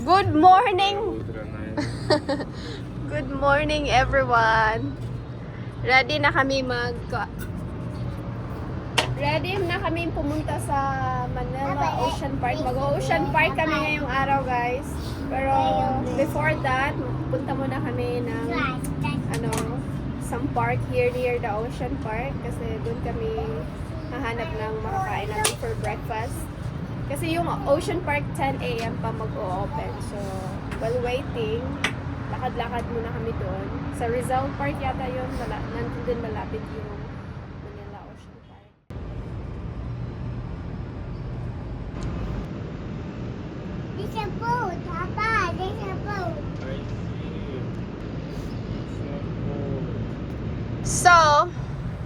Good morning! Good morning everyone! Ready na kami mag... Ready na kami pumunta sa Manila Ocean Park. Mag-Ocean Park kami ngayong araw guys. Pero before that, punta muna kami ng ano, some park here near the Ocean Park kasi doon kami hahanap ng makakain namin for breakfast. Kasi yung Ocean Park 10 a.m. pa mag-o-open. So, while waiting, lakad-lakad muna kami doon. Sa Rizal Park yata yun, mala nandun din malapit yung Manila Ocean Park. There's a boat, Papa. There's a boat. I see. So,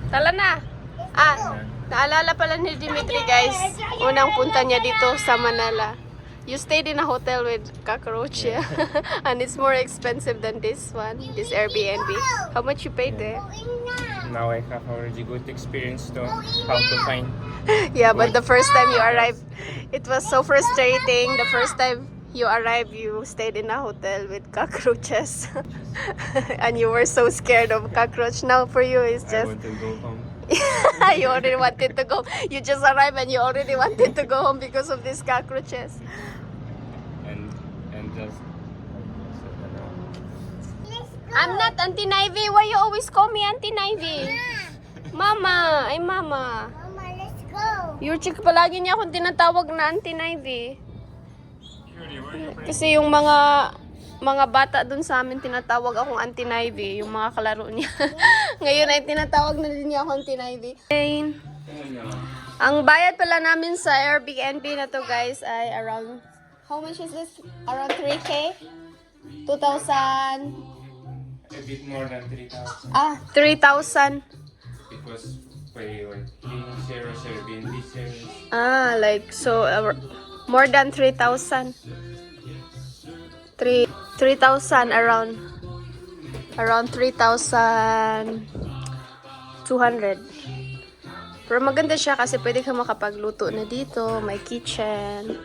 tala na. Ah, naalala pala ni Dimitri guys, unang punta niya dito sa Manila. You stayed in a hotel with cockroach, yeah? and it's more expensive than this one, this Airbnb. How much you paid there? Now. I have already good experience to how to find. Yeah, but the first time you arrived, it was so frustrating. The first time you arrived, you stayed in a hotel with cockroaches. and you were so scared of cockroach. Now for you, it's I just, want to go home. you already wanted to go. You just arrived and you already wanted to go home because of these cockroaches. And and just Let's go. I'm not Auntie Nivy. Why you always call me Auntie Nivy? Mama, ay mama. Mama, let's go. Your chick palagi niya akong tinatawag na Auntie Nivy. Kasi yung mga mga bata dun sa amin tinatawag akong Auntie Nivy, yung mga kalaro niya. Ngayon ay tinatawag na din niya akong Auntie Nivy. Ayun. Ang bayad pala namin sa Airbnb na to guys ay around how much is this? Around 3k? 2,000 a bit more than 3,000 Ah, 3,000 because pay like clean shares, Airbnb shares. Ah, like so uh, more than 3,000. 3 3,000 around around 3,200. Pero maganda siya kasi pwede ka makapagluto na dito, may kitchen.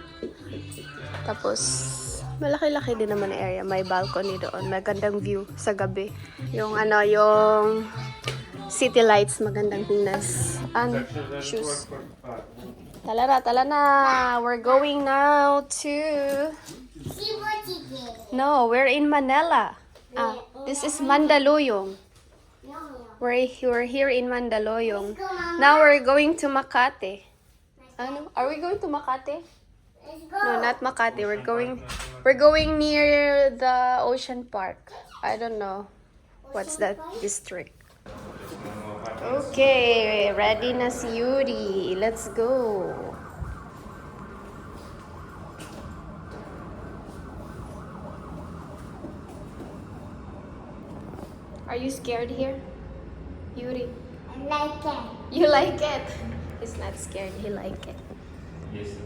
Tapos malaki-laki din naman ang area, may balcony doon, magandang view sa gabi. Yung ano, yung city lights magandang tingnan. And shoes. Tala na, tala na. We're going now to... No, we're in Manila. Ah, this is Mandaluyong. We're, we're here in Mandaluyong. Now we're going to Makati. Ano? Are we going to Makati? No, not Makati. We're going... We're going near the Ocean Park. I don't know. What's that district? Okay, ready na si Yuri. Let's go. Are you scared here? Yuri, I like it. you like it? He's not scared, he like it. Yes.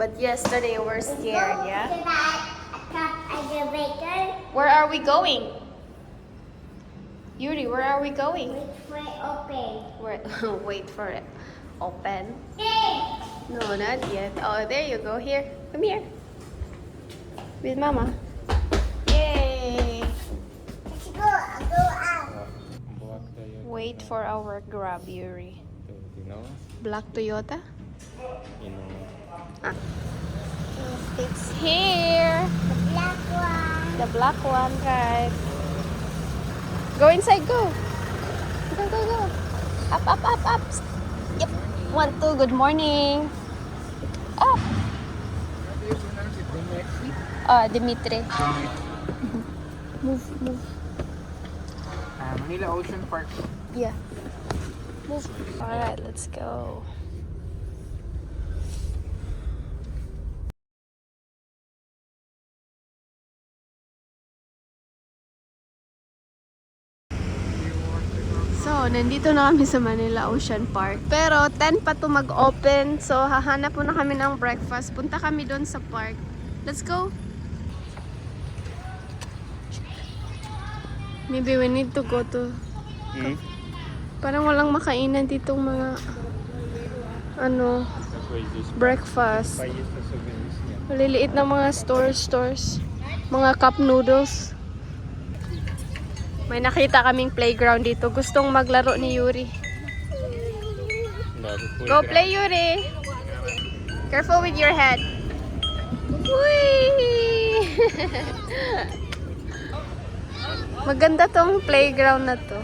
But yesterday we were scared, yeah? To that top elevator. Where are we going? Yuri, where are we going? Wait for it open. Where, wait for it. Open. There. No, not yet. Oh, there you go. Here. Come here. With mama. Yay! Let's go. I'll go out. Wait for our grab, Yuri. You know? Black Toyota? You know. Ah. It's here. The black one. The black one, right? Go inside, go. Go, go, go. Up, up, up, up. Yep. One, two, good morning. Up. Ah, Dimitri. Move, move. Ah, Manila Ocean Park. Yeah. Move. Alright, let's go. Nandito na kami sa Manila Ocean Park. Pero 10 pa to mag-open. So, hahanap po na kami ng breakfast. Punta kami doon sa park. Let's go. Maybe we need to go to Hmm? Parang walang makainan ditong mga ano, breakfast. Maliliit na mga stores, stores. Mga cup noodles. May nakita kaming playground dito. Gustong maglaro ni Yuri. Go play, Yuri! Careful with your head. Maganda tong playground na to.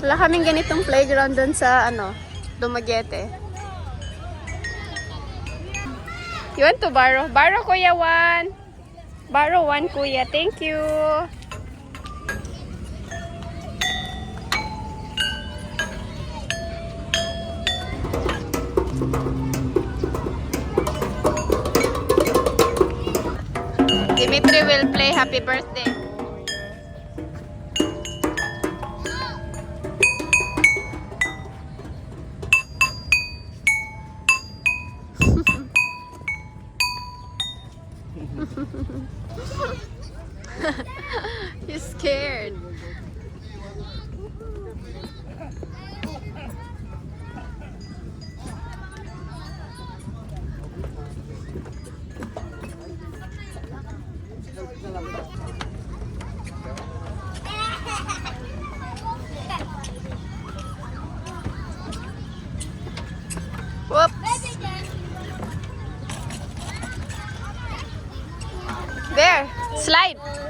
Wala kaming ganitong playground doon sa ano, Dumaguete. You want to borrow? Borrow, Kuya Juan. Borrow one, Kuya. Thank you. Dimitri will play Happy Birthday.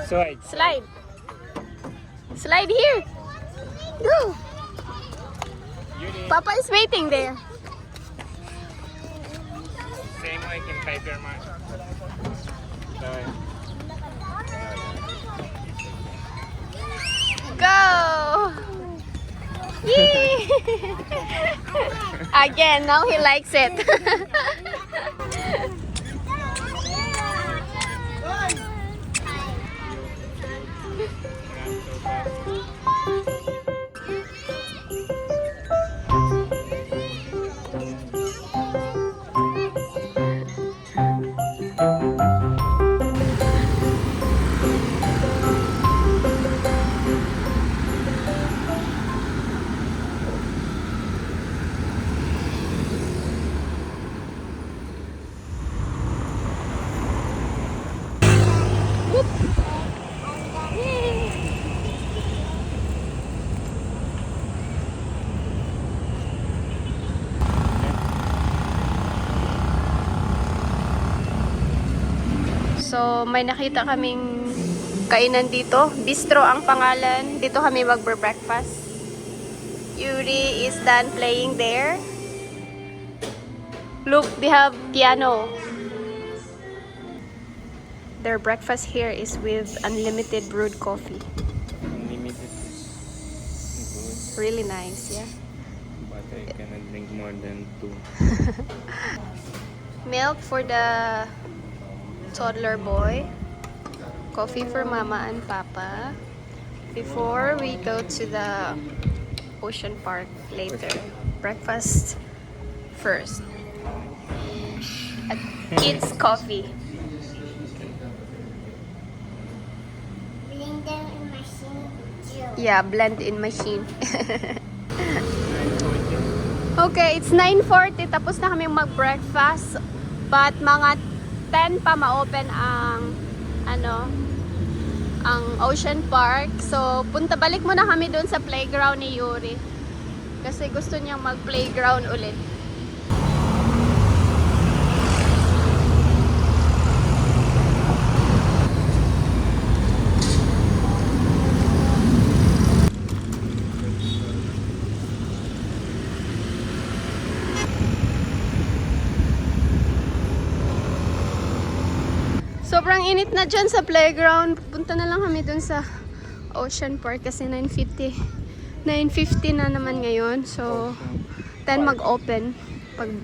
Slide. Slide. Slide. Here. Go. Papa is waiting there. Same way can type your mark. Go. Yee. Again, now he likes it. may nakita kaming kainan dito. Bistro ang pangalan. Dito kami magbre-breakfast. Yuri is done playing there. Look, they have piano. Their breakfast here is with unlimited brewed coffee. Unlimited is good, Really nice, yeah. but I cannot drink more than two. Milk for the toddler boy. Coffee for mama and papa. Before we go to the ocean park later. Breakfast first. At kids coffee. Blender in machine. Yeah, blend in machine. okay, it's 9.40. Tapos na kami mag-breakfast. But mga 10 pa ma-open ang ano, ang Ocean Park. So, punta balik muna kami doon sa playground ni Yuri. Kasi gusto niyang mag-playground ulit. Sobrang init na dyan sa playground. Punta na lang kami dun sa Ocean Park kasi 9.50. 9.50 na naman ngayon. So, 10 mag-open. Pag,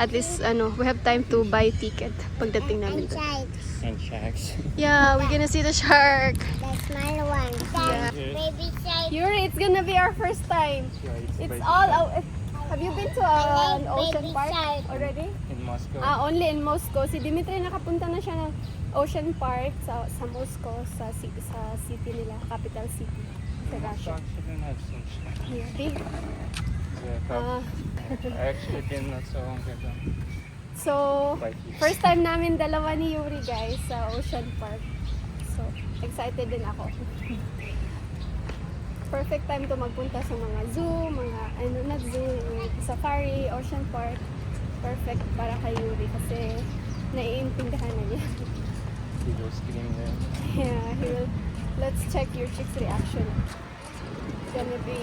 at least, ano, we have time to buy ticket pagdating namin And dun. sharks. And sharks. Yeah, we're gonna see the shark. The small one. Yeah. Baby shark. Yuri, it's gonna be our first time. It's all out. Have you been to I an ocean park already? Moscow. Ah, only in Moscow. Si Dimitri nakapunta na siya ng Ocean Park sa sa Moscow, sa ci- sa city nila, capital city sa Russia. have. Yeah, Ah, I actually been not so long ago. So, first time namin dalawa ni Yuri guys sa Ocean Park. So, excited din ako. Perfect time to magpunta sa mga zoo, mga, ano, not zoo, safari, Ocean Park Perfect para kay Yuri kasi naiintindihan na niya. Video screen na yun. Yeah, he will, let's check your chick's reaction. It's gonna be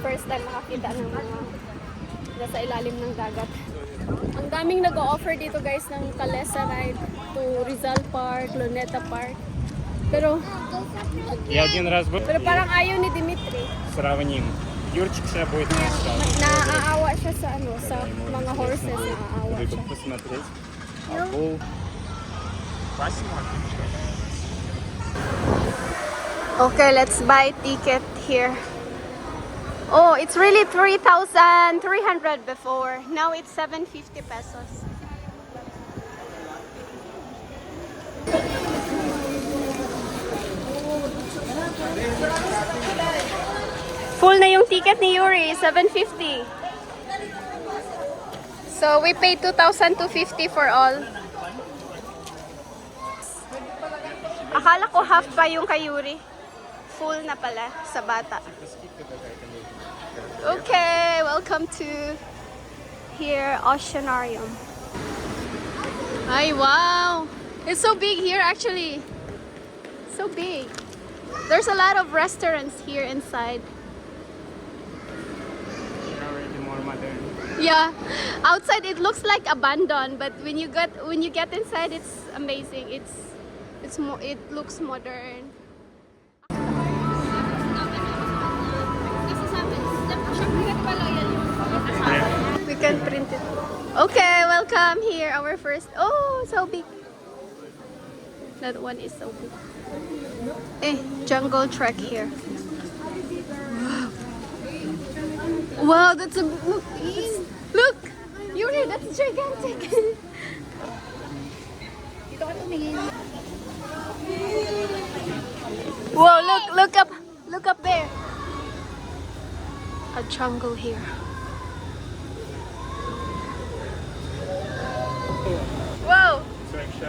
first time makakita ng mga nasa ilalim ng dagat. Ang daming nag-offer dito guys ng Calesa ride to Rizal Park, Luneta Park. Pero, Я один раз был pero parang ayaw ni Dimitri. сравним. Yurchik siya na siya. Naaawa siya sa ano, sa mga horses, naaawa siya. Na tres. Ako. Okay, let's buy ticket here. Oh, it's really 3,300 before. Now it's 750 pesos. Full na yung ticket ni Yuri, 750. So we paid 2,250 for all. Akala ko half pa yung kay Yuri. Full na pala sa bata. Okay, welcome to here Oceanarium. Ay, wow! It's so big here actually. So big. There's a lot of restaurants here inside. Yeah, outside it looks like abandoned, but when you get when you get inside, it's amazing. It's it's more it looks modern. We can print it. Okay, welcome here. Our first. Oh, so big. That one is so big. Eh, jungle trek here. Wow, that's a look. that's- Look, Yuri, that's gigantic. Whoa, look, look up, look up there. A jungle here. Whoa.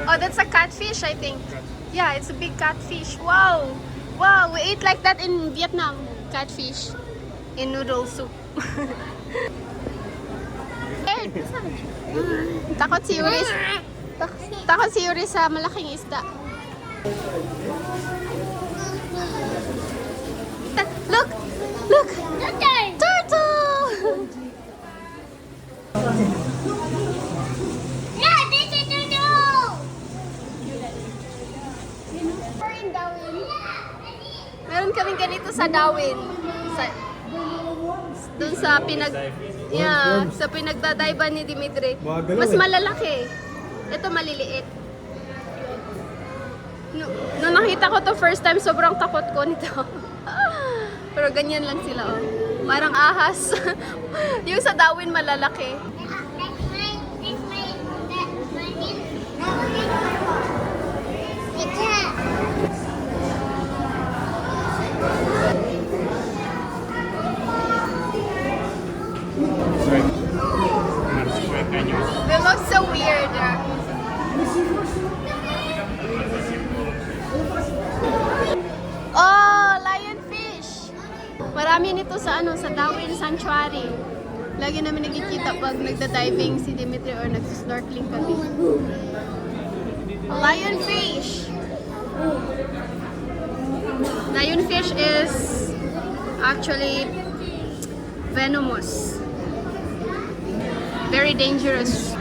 Oh, that's a catfish, I think. Yeah, it's a big catfish. Wow. Wow, we eat like that in Vietnam. Catfish. In noodle soup. Scared. Takot si Yuri. Tak- takot si Yuri sa malaking isda. Look! Look! Turtle! Yeah, this is door. Meron kaming ganito sa Darwin. Sa, doon sa pinag... Yeah, sa pinagdadayban ni Dimitri. Mas malalaki. Ito maliliit. No, nung nakita ko to first time, sobrang takot ko nito. Pero ganyan lang sila, oh. Parang ahas. yung sa Darwin malalaki. Nagda-diving si Dimitri or nag-snorkeling kami. Lionfish! Lionfish is actually venomous. Very dangerous.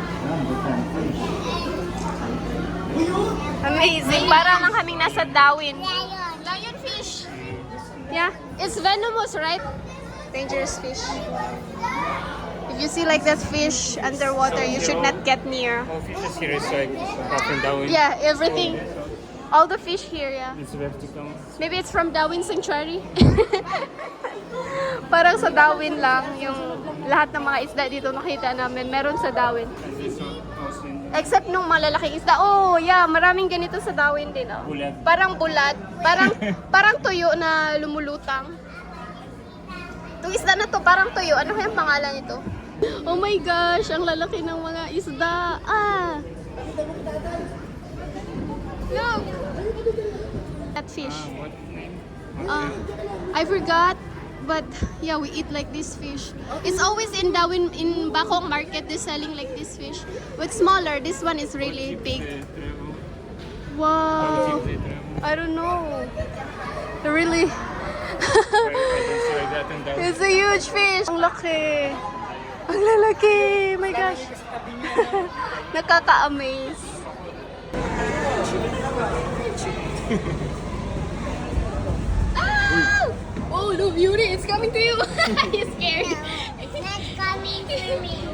Amazing. Parang lang kaming nasa Darwin. lion. Lionfish. Yeah. It's venomous, right? Dangerous fish. You see like that fish underwater, you should not get near. All fishes here is like up and down. Yeah, everything. All the fish here, yeah. It's vertical. Maybe it's from Darwin Sanctuary. Parang sa Darwin lang, yung lahat ng mga isda dito nakita namin, meron sa Darwin. Except nung malalaking isda. Oh, yeah, maraming ganito sa Darwin din, oh. Bulat. Parang bulat. Parang parang tuyo na lumulutang. Itong isda na to, parang tuyo. Ano kayang pangalan nito? Oh my gosh, ang lalaki ng mga isda. Ah! Look! That fish. Uh, I forgot, but yeah, we eat like this fish. It's always in Darwin, in Bakong market, they're selling like this fish. But smaller, this one is really big. Wow! I don't know. Really? It's a huge fish! Ang laki! Ang lalaki! My gosh! Nakaka-amaze. Ah! Oh, no, beauty! It's coming to you! He's scared. That's coming to me.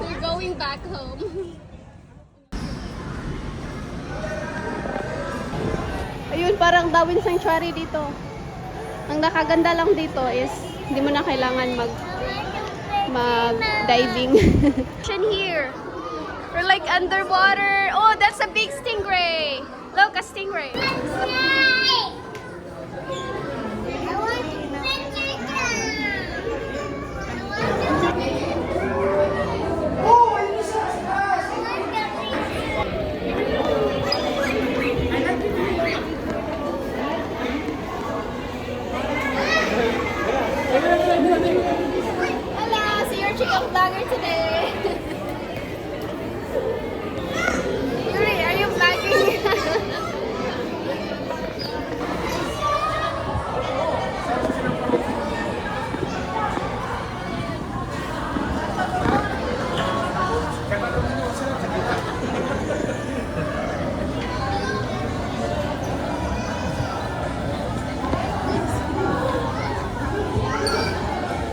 We're going back home. Ayun, parang Darwin Sanctuary dito. Ang nakaganda lang dito is hindi mo na kailangan mag mag diving. Ocean here. We're like underwater. Oh, that's a big stingray. Look, a stingray. Yay! I want to spend your time. I want to Hello, so you're chicken vlogger today. Yuri, are you vlogging?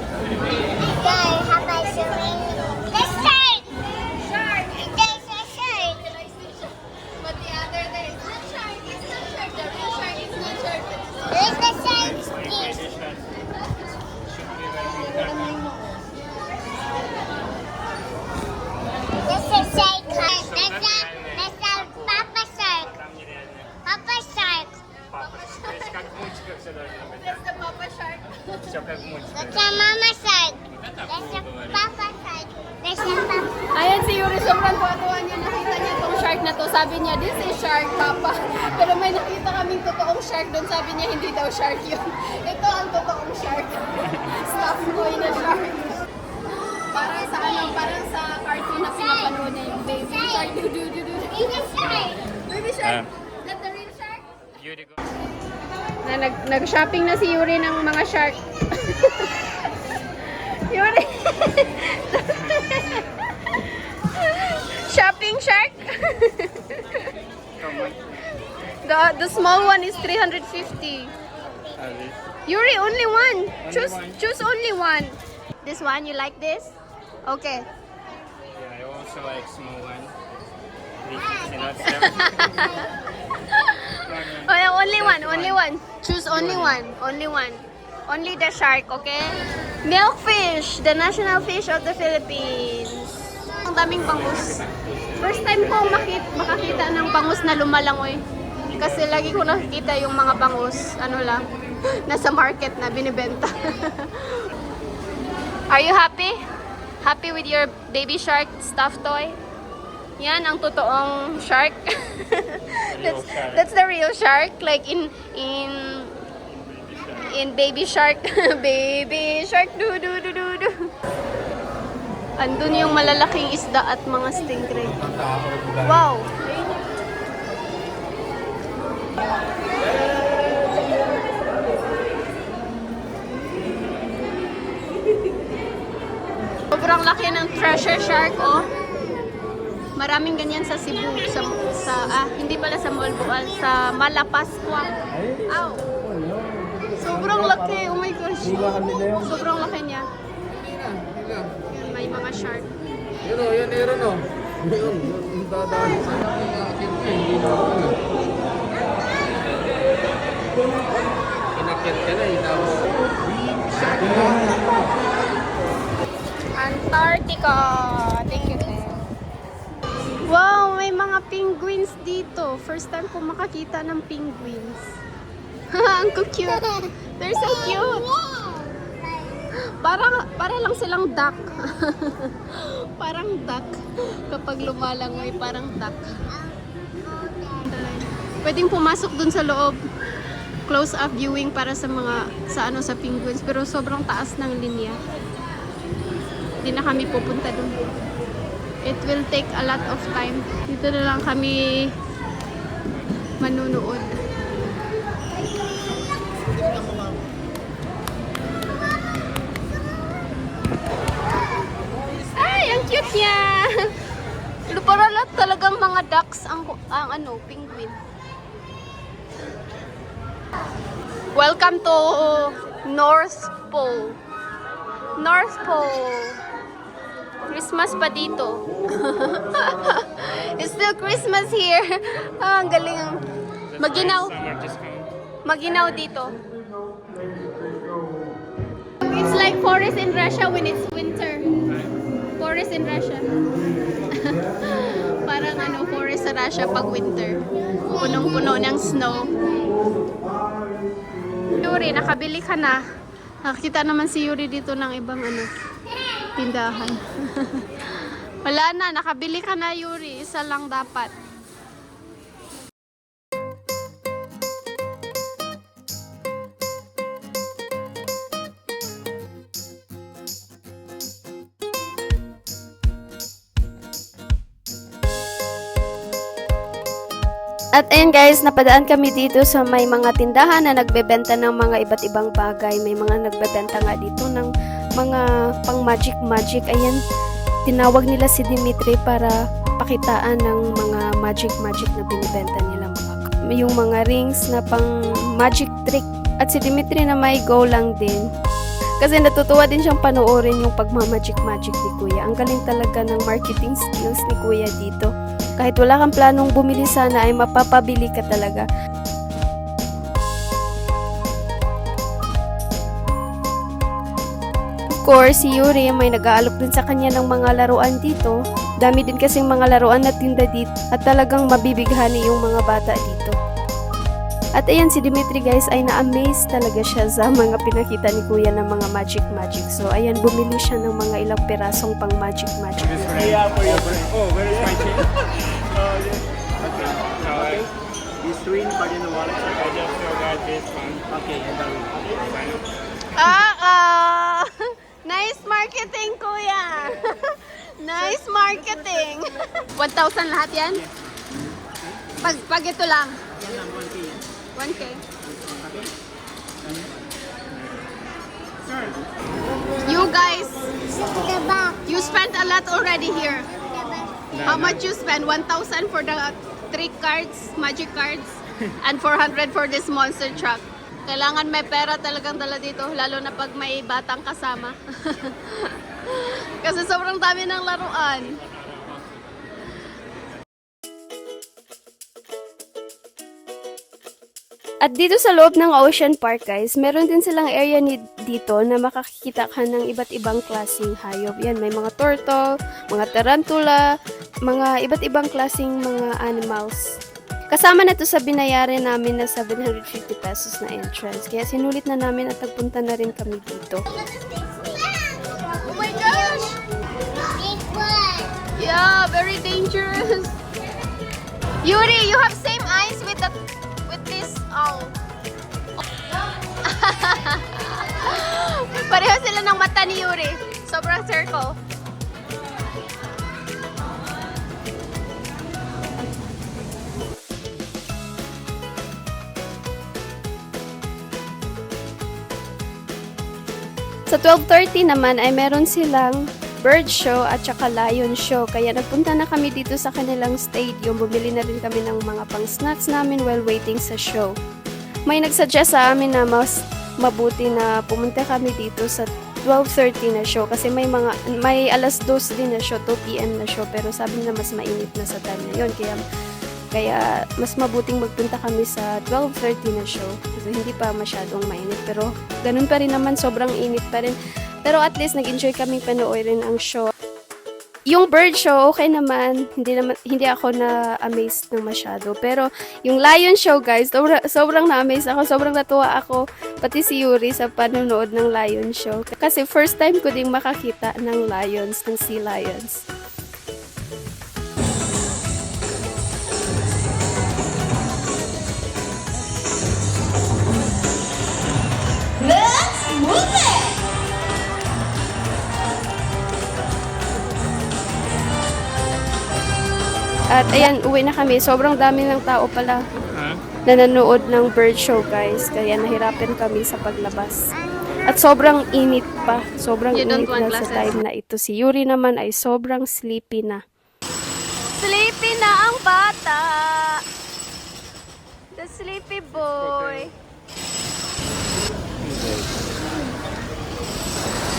Guys, how about swimming? Let's start. Shark. There's a shark. But the other there is not shark, it's not shark. The real shark is not shark. There's the shark's teeth. This is shark. That's a, that's a papa shark. Papa shark. That's the papa shark. That's a mama shark. That's a papa shark. That's a papa. Ayan si Yuri, sobrang tuwa niya. Nakita niya itong shark na to. Sabi niya, this is shark, papa. Pero may nakita kaming totoong shark doon. Sabi niya, hindi daw shark yun. Ito ang totoong shark. Stuffed toy na shark. Parang sa ano, parang sa cartoon na pinapanood niya yung baby shark. Do, do, do, do. A shark. Baby shark. Ah. That the real shark? Na nag nag-shopping na si Yuri ng mga shark. Yuri. Shopping shark? the the small one is 350. Yuri, only one. choose one? choose only one. This one, you like this? Okay. Yeah, I also like small one. Oh, only one, only one. Choose only one, only one. Only the shark, okay? Milkfish, the national fish of the Philippines. Ang daming bangus. First time ko makit makakita ng bangus na lumalangoy. Kasi lagi ko nakikita yung mga bangus, ano lang, nasa market na binibenta. Are you happy? Happy with your baby shark stuffed toy? Yan ang totoong shark. that's, shark. that's the real shark. Like in in in baby shark, baby shark, do do do do do. Andun yung malalaking isda at mga stingray. Wow! Sobrang laki ng treasure shark, oh. Maraming ganyan sa Cebu, sa, sa ah, hindi pala sa Malboal, sa Malapascua. Ow! Sobrang laki, oh my gosh. Sobrang laki niya. Yan, may mga shark. Yun o, yan meron o. Yun, yung dadaan sa. Inakyat ka na, itawa. Antarctica! Thank you. Wow, may mga penguins dito. First time ko makakita ng penguins. Ang cute. They're so cute. Parang, para lang silang duck. parang duck. Kapag lumalangoy, parang duck. Pwedeng pumasok dun sa loob. Close up viewing para sa mga, sa ano, sa penguins. Pero sobrang taas ng linya. Hindi na kami pupunta dun. It will take a lot of time. Dito na lang kami manunood. Ay, ang cute niya! Para lahat talagang mga ducks ang, ang ano, penguin. Welcome to North Pole. North Pole. Christmas pa dito. It's still Christmas here. Ah, ang galing. Maginaw. Maginaw dito. It's like forest in Russia when it's winter. Forest in Russia. Parang ano, forest sa Russia pag winter. Punong-puno ng snow. Yuri, nakabili ka na. Nakakita naman si Yuri dito ng ibang ano, tindahan. Wala na, nakabili ka na Yuri. Isa lang dapat. At ayun guys, napadaan kami dito sa may mga tindahan na nagbebenta ng mga iba't ibang bagay. May mga nagbebenta nga dito ng mga pang magic magic. Ayan, tinawag nila si Dimitri para pakitaan ng mga magic magic na binibenta nila mga yung mga rings na pang magic trick. At si Dimitri na may go lang din. Kasi natutuwa din siyang panoorin yung pagmamagic-magic ni Kuya. Ang galing talaga ng marketing skills ni Kuya dito. Kahit wala kang planong bumili sana ay mapapabili ka talaga. Course, si Yuri may nag-aalok din sa kanya ng mga laruan dito. Dami din kasing mga laruan na tinda dito at talagang mabibighani yung mga bata dito. At ayan si Dimitri guys ay na-amaze talaga siya sa mga pinakita ni Kuya ng mga magic magic. So ayan bumili siya ng mga ilang pirasong pang magic magic. Yeah, for your Oh, where is my change? Okay. So I, This twin part in the wallet. I just forgot this one. Okay, and then Ah, ah. Nice marketing, kuya. nice marketing. 1,000 lahat yan? Pag, pag ito lang. yan lang, 1K yan. 1K. You guys, you spent a lot already here. How much you spend? 1,000 for the trick cards, magic cards, and 400 for this monster truck. Kailangan may pera talagang dala dito, lalo na pag may batang kasama. Kasi sobrang dami ng laruan. At dito sa loob ng Ocean Park guys, meron din silang area ni dito na makakikita ka ng iba't ibang klaseng hayop. Yan, may mga turtle, mga tarantula, mga iba't ibang klaseng mga animals. Kasama na to sa binayaran namin na 750 pesos na entrance. Kaya sinulit na namin at nagpunta na rin kami dito. Oh my gosh! Yeah, very dangerous. Yuri, you have same eyes with the with this owl. Pareho sila ng mata ni Yuri. Sobrang circle. Sa 12.30 naman ay meron silang bird show at saka lion show. Kaya nagpunta na kami dito sa kanilang stadium. Bumili na rin kami ng mga pang snacks namin while waiting sa show. May nagsuggest sa amin na mas mabuti na pumunta kami dito sa 12.30 na show kasi may mga may alas 2 din na show 2 p.m. na show pero sabi na mas mainit na sa time na yun kaya kaya mas mabuting magpunta kami sa 12.30 na show kasi hindi pa masyadong mainit pero ganun pa rin naman sobrang init pa rin pero at least nag-enjoy kami panoorin ang show Yung bird show, okay naman. Hindi naman hindi ako na amazed ng masyado. Pero yung lion show, guys, sobra, sobrang na-amaze ako. Sobrang natuwa ako. Pati si Yuri sa panonood ng lion show. Kasi first time ko ding makakita ng lions, ng sea lions. At ayan, uwi na kami. Sobrang dami ng tao pala na nanood ng bird show, guys. Kaya nahirapan kami sa paglabas. At sobrang init pa. Sobrang You init na sa glasses? time na ito. Si Yuri naman ay sobrang sleepy na. Sleepy na ang bata! The sleepy boy.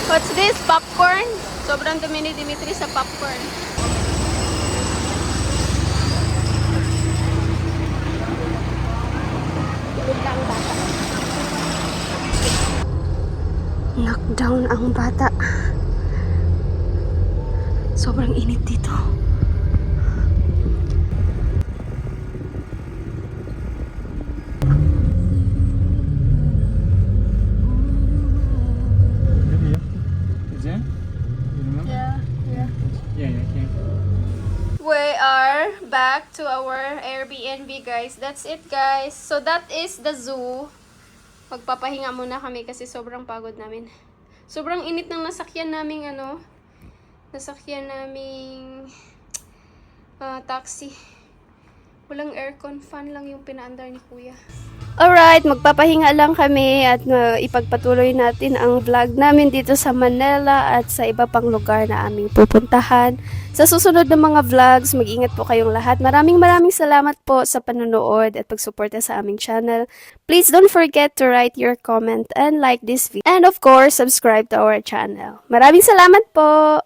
What's this? Popcorn? Sobrang dumi ni Dimitri sa popcorn. Knockdown ang bata. Sobrang init dito. Is that? You remember? Yeah, yeah. Yeah, yeah, yeah. We are back to our Airbnb, guys. That's it, guys. So, that is the zoo. Magpapahinga muna kami kasi sobrang pagod namin. Sobrang init ng nasakyan naming ano, nasakyan naming ah, taxi. Walang aircon, fan lang yung pinaandar ni kuya. Alright, magpapahinga lang kami at uh, ipagpatuloy natin ang vlog namin dito sa Manila at sa iba pang lugar na aming pupuntahan. Sa susunod na mga vlogs, mag-ingat po kayong lahat. Maraming maraming salamat po sa panonood at pagsuporta sa aming channel. Please don't forget to write your comment and like this video. And of course, subscribe to our channel. Maraming salamat po!